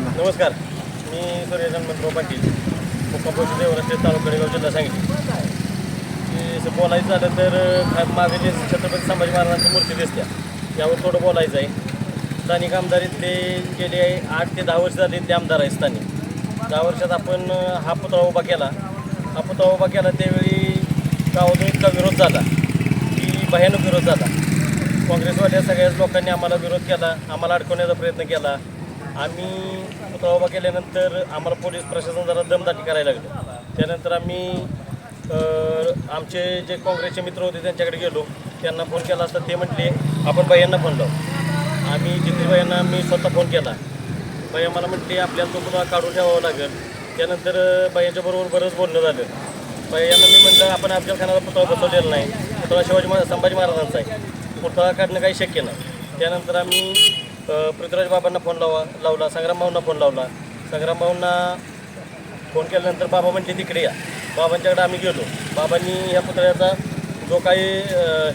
सांगता नमस्कार. मी सूर्यचंद मंत्र पाटील. मुक्कापोशी देवराष्ट्रीय तालुका गडेगाव जिल्हा सांगितले की असं बोलायचं झालं तर खा- मागे जे छत्रपती संभाजी महाराजांची मूर्ती दिसत्या यावर थोडं बोलायचं आहे. स्थानिक आमदारीतले गेले आठ ते दहा वर्ष झाले ते आमदार आहे स्थानिक. दहा वर्षात आपण हा पुतळा उभा केला. हा पुतळा उभा केला त्यावेळी गावातून इतका विरोध झाला. की भयानक विरोध झाला. काँग्रेसवाल्या सगळ्याच लोकांनी आम्हाला विरोध केला. आम्हाला अडकवण्याचा प्रयत्न केला. आम्ही पुतळा उभा केल्यानंतर आम्हाला पोलीस प्रशासन जरा दमदाटी करायला लागलं. त्यानंतर आम्ही आमचे जे काँग्रेसचे मित्र होते त्यांच्याकडे गेलो. त्यांना फोन केला असता ते म्हटले आपण बायांना फोन लावू. आम्ही जिथे मी स्वतः फोन केला. बाया मला म्हटले आपल्याला तो पुन्हा काढून ठेवावा लागेल. त्यानंतर बायांच्या बरोबर बरंच बोलणं झालं. बायांना मी म्हटलं आपण अफजलखानाचा पुतळा बसवलेला नाही. पुतळा शिवाजी महाराज संभाजी महाराजांचा आहे. पुतळा काढणं काही शक्य नाही. त्यानंतर आम्ही पृथ्वीराज बाबांना फोन लावा लावला संग्राम भाऊंना फोन लावला. संग्राम भाऊंना फोन केल्यानंतर बाबा म्हटले तिकडे या. बाबांच्याकडे आम्ही गेलो. बाबांनी ह्या पुतळ्याचा जो काही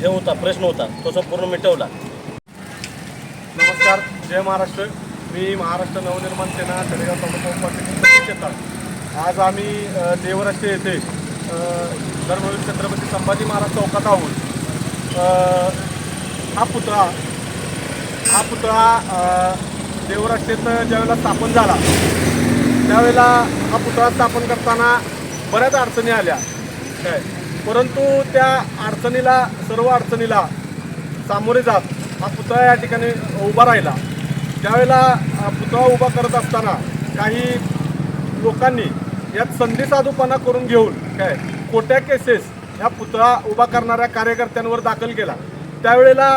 हे होता प्रश्न होता तो संपूर्ण मिटवला. नमस्कार. जय महाराष्ट्र. मी महाराष्ट्र नवनिर्माण सेना तळेगाव तालुका उपाध्यक्ष येतात आज आम्ही अ, देवराष्ट्र येथे धर्मवीर छत्रपती संभाजी महाराज चौकात आहोत. हा पुतळा हा पुतळा अ, ज्यावेळेला स्थापन झाला त्यावेळेला हा पुतळा स्थापन करताना बऱ्याच अडचणी आल्या. काय? परंतु त्या अडचणीला सर्व अडचणीला सामोरे जात हा पुतळा या ठिकाणी उभा राहिला. त्यावेळेला पुतळा उभा करत असताना काही लोकांनी यात संधी साधूपणा करून घेऊन काय? खोट्या केसेस ह्या पुतळा उभा करणाऱ्या कार्यकर्त्यांवर दाखल केला. त्यावेळेला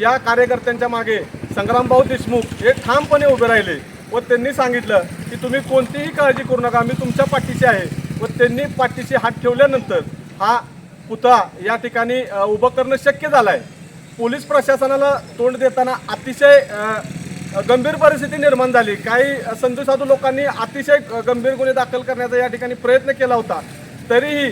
या कार्यकर्त्यांच्या मागे संग्रामभाऊ देशमुख हे ठामपणे उभे राहिले व त्यांनी सांगितलं की तुम्ही कोणतीही काळजी करू नका मी तुमच्या पाठीशी आहे. व त्यांनी पाठीशी हात ठेवल्यानंतर हा पुतळा या ठिकाणी उभं करणं शक्य झालं आहे पोलीस प्रशासनाला तोंड देताना अतिशय गंभीर परिस्थिती निर्माण झाली. काही संधू साधू लोकांनी अतिशय गंभीर गुन्हे दाखल करण्याचा या ठिकाणी प्रयत्न केला होता. तरीही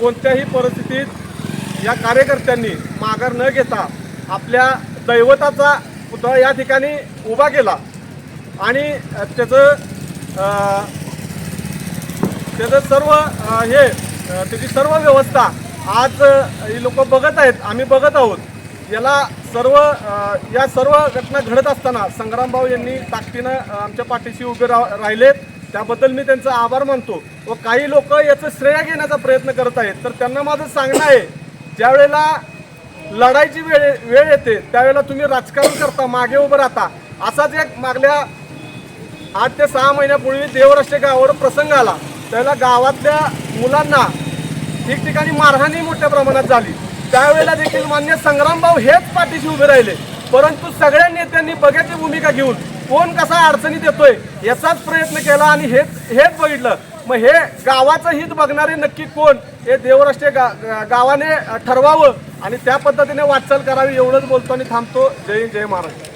कोणत्याही परिस्थितीत या कार्यकर्त्यांनी माघार न घेता आपल्या दैवताचा पुतळा या ठिकाणी उभा केला. आणि त्याचं त्याचं सर्व हे त्याची सर्व व्यवस्था आज ही लोक बघत आहेत आम्ही बघत आहोत. याला सर्व या सर्व घटना घडत असताना संग्रामभाऊ यांनी ताकदीनं आमच्या पाठीशी उभे रा राहिलेत. त्याबद्दल मी त्यांचा आभार मानतो. व काही लोक याचं श्रेय घेण्याचा प्रयत्न करत आहेत. तर त्यांना माझं सांगणं आहे ज्यावेळेला लढाईची वेळ वेळ येते त्यावेळेला तुम्ही राजकारण करता मागे उभं राहता. असाच एक मागल्या आठ ते सहा महिन्यापूर्वी देवराष्ट्र गावावर प्रसंग आला. त्यावेळेला गावातल्या मुलांना ठिकठिकाणी मारहाणी मोठ्या प्रमाणात झाली. त्यावेळेला देखील मान्य संग्रामभाऊ हेच पाठीशी उभे राहिले. परंतु सगळ्या नेत्यांनी बघ्याची भूमिका घेऊन कोण कसा अडचणीत येतोय याचाच प्रयत्न केला आणि हेच हेच बघितलं. मग हे गावाचं हित बघणारे नक्की कोण? हे देवराष्ट्रीय गा गावाने ठरवावं आणि त्या पद्धतीने वाटचाल करावी एवढंच बोलतो आणि थांबतो. जय हिंद, जय महाराष्ट्र.